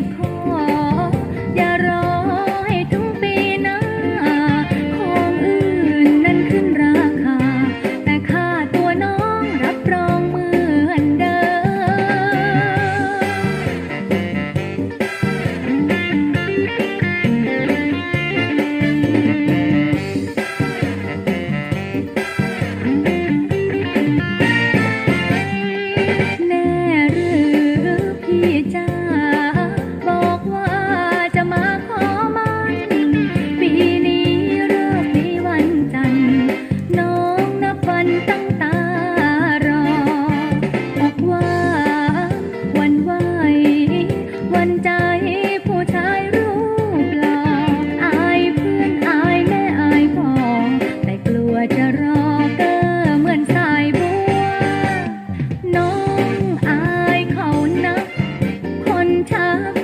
prayer. ทาง